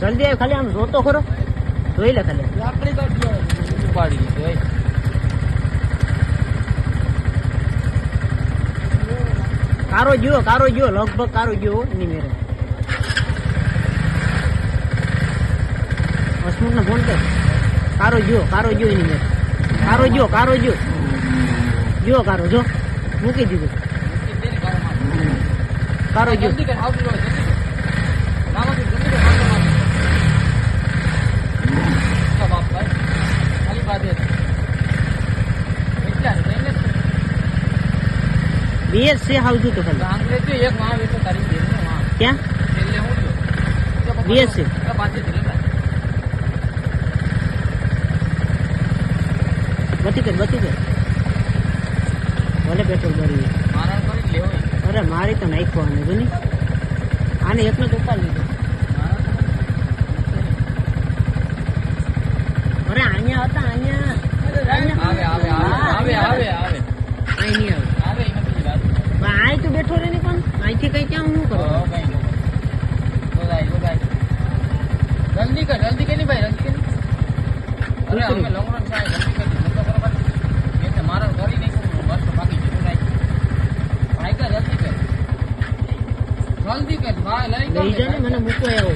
જલ્દી આવ ખાલી આમ જોતો ખરો. જોઈ લે ખાલી. ઉપાડી દીધું કારો ગયો કારો ગયો લગભગ કારો ગયો એની મેરે. હસમુખ ને ફોન કર. કારો ગયો કારો ગયો એની મેરે. કારો ગયો કારો ગયો. જો કારો જો. મૂકી દીધું. કારો ગયો. બે છે આવતું તો ખાલી અંગ્રેજ જો એક માં વેચો તારી બેન ને માં ક્યાં છેલ્લે હું જો બે છે. બાજે થી લેતા બતી કર બતી કર ભલે પેટ્રોલ ભરી મારણ કરી જ લેવો અરે મારી તો નાખ્યો આને જો ની આને એકનો તો ઉપાડ લીધો અરે અહીંયા હતા અહીંયા બેઠો રહે ને પણ અહીંથી કઈ ક્યાં હું કરો? જલ્દી કર જલ્દી કે ભાઈ જલ્દી કે અરે અમે લોંગ રન થાય જલ્દી કરી ધંધો કરો મેં તો કરી નહીં શકું બસ બાકી જતું નહીં ભાઈ કર જલ્દી કર. જલ્દી કર ભાઈ લઈ જા. મને મૂકવા આવ્યો